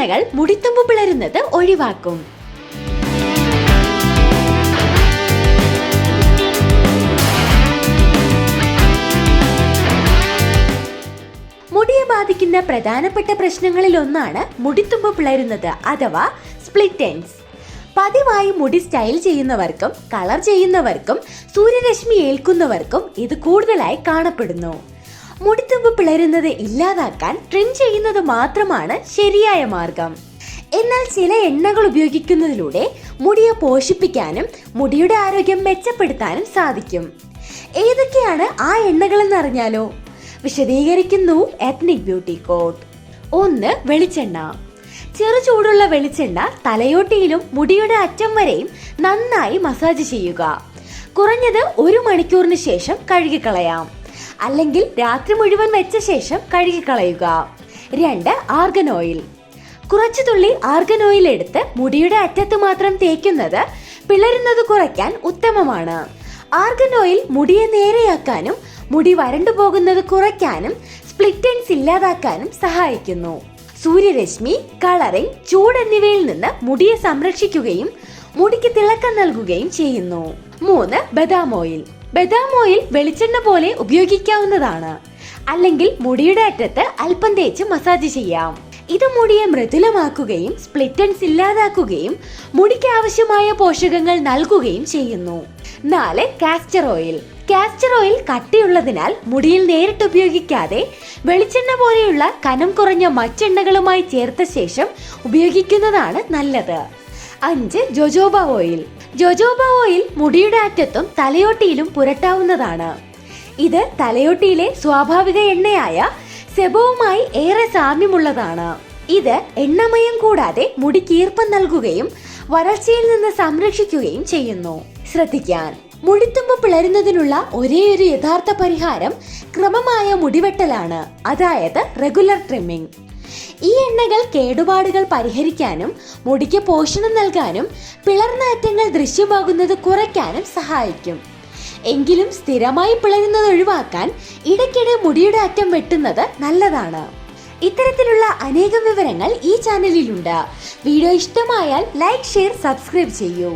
എണ്ണകൾ മുടിത്തുമ്പ് പിളരുന്നത് ഒഴിവാക്കും. മുടിയെ ബാധിക്കുന്ന പ്രധാനപ്പെട്ട പ്രശ്നങ്ങളിൽ ഒന്നാണ് മുടിത്തുമ്പ് പിളരുന്നത് അഥവാ സ്പ്ലിറ്റ് എൻഡ്സ് പതിവായി മുടി സ്റ്റൈൽ ചെയ്യുന്നവർക്കും കളർ ചെയ്യുന്നവർക്കും സൂര്യരശ്മി ഏൽക്കുന്നവർക്കും ഇത് കൂടുതലായി കാണപ്പെടുന്നു. മുടിത്തുമ്പ് പിളരുന്നത് ഇല്ലാതാക്കാൻ ട്രിം ചെയ്യുന്നത് മാത്രമാണ് ശരിയായ മാർഗം. എന്നാൽ ചില എണ്ണകൾ ഉപയോഗിക്കുന്നതിലൂടെ മുടിയെ പോഷിപ്പിക്കാനും മുടിയുടെ ആരോഗ്യം മെച്ചപ്പെടുത്താനും സാധിക്കും. ഏതൊക്കെയാണ് ആ എണ്ണകളെന്ന് അറിഞ്ഞാലോ വിശദീകരിക്കുന്നു എത്നിക് ബ്യൂട്ടി കോട്ട് ഒന്ന് വെളിച്ചെണ്ണ. ചെറു ചൂടുള്ള വെളിച്ചെണ്ണ തലയോട്ടിയിലും മുടിയുടെ അറ്റം വരെയും നന്നായി മസാജ് ചെയ്യുക. കുറഞ്ഞത് ഒരു മണിക്കൂറിന് ശേഷം കഴുകിക്കളയാം. അല്ലെങ്കിൽ രാത്രി മുഴുവൻ വെച്ച ശേഷം കഴുകിക്കളയുക. രണ്ട് ആർഗൻ ഓയിൽ കുറച്ചു തുള്ളി ആർഗൻ ഓയിൽ എടുത്ത് മുടിയുടെ അറ്റത്ത് മാത്രം തേക്കുന്നത് പിളരുന്നത് കുറയ്ക്കാൻ ഉത്തമമാണ്. ആർഗൻ ഓയിൽ മുടിയെ നേരെയാക്കാനും മുടി വരണ്ടു പോകുന്നത് കുറയ്ക്കാനും സ്പ്ലിറ്റ് എൻസ് ഇല്ലാതാക്കാനും സഹായിക്കുന്നു. സൂര്യരശ്മി കളറിംഗ് ചൂട് എന്നിവയിൽ നിന്ന് മുടിയെ സംരക്ഷിക്കുകയും മുടിക്ക് തിളക്കം നൽകുകയും ചെയ്യുന്നു. മൂന്ന് ബദാം ഓയിൽ ബദാം ഓയിൽ വെളിച്ചെണ്ണ പോലെ ഉപയോഗിക്കാവുന്നതാണ്. അല്ലെങ്കിൽ മുടിയുടെ അറ്റത്ത് അല്പം തേച്ച് മസാജ് ചെയ്യാം. ഇത് മുടിയെ മൃദുലമാക്കുകയും സ്പ്ലിറ്റൻസ് ഇല്ലാതാക്കുകയും മുടിക്ക് ആവശ്യമായ പോഷകങ്ങൾ നൽകുകയും ചെയ്യുന്നു. നാല് കാസ്റ്റർ ഓയിൽ. കാസ്റ്റർ ഓയിൽ കട്ടിയുള്ളതിനാൽ മുടിയിൽ നേരിട്ട് ഉപയോഗിക്കാതെ വെളിച്ചെണ്ണ പോലെയുള്ള കനം കുറഞ്ഞ മറ്റെണ്ണകളുമായി ചേർത്ത ശേഷം ഉപയോഗിക്കുന്നതാണ് നല്ലത്. അഞ്ച് ജൊജോബ ഓയിൽ. ജോജോബ ഓയിൽ മുടിയുടെ അറ്റത്തും തലയോട്ടിയിലും പുരട്ടാവുന്നതാണ്. ഇത് തലയോട്ടിയിലെ സ്വാഭാവിക എണ്ണയായ സെബോവുമായി ഏറെ സാമ്യമുള്ളതാണ്. ഇത് എണ്ണമയം കൂടാതെ മുടിക്ക് ഈർപ്പം നൽകുകയും വരൾച്ചയിൽ നിന്ന് സംരക്ഷിക്കുകയും ചെയ്യുന്നു. ശ്രദ്ധിക്കാൻ. മുടിത്തുമ്പ് പിളരുന്നതിനുള്ള ഒരേയൊരു യഥാർത്ഥ പരിഹാരം ക്രമമായ മുടിവെട്ടലാണ്. അതായത് റെഗുലർ ട്രിമ്മിംഗ് ഈ എണ്ണകൾ കേടുപാടുകൾ പരിഹരിക്കാനും മുടിക്ക് പോഷണം നൽകാനും പിളർന്ന അറ്റങ്ങൾ ദൃശ്യമാകുന്നത് കുറയ്ക്കാനും സഹായിക്കും. എങ്കിലും സ്ഥിരമായി പിളരുന്നത് ഒഴിവാക്കാൻ ഇടയ്ക്കിടെ മുടിയുടെ അറ്റം വെട്ടുന്നത് നല്ലതാണ്. ഇത്തരത്തിലുള്ള അനേകം വിവരങ്ങൾ ഈ ചാനലിലുണ്ട്. വീഡിയോ ഇഷ്ടമായാൽ ലൈക്ക് ഷെയർ സബ്സ്ക്രൈബ് ചെയ്യൂ.